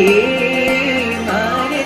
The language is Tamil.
ஏ மாறி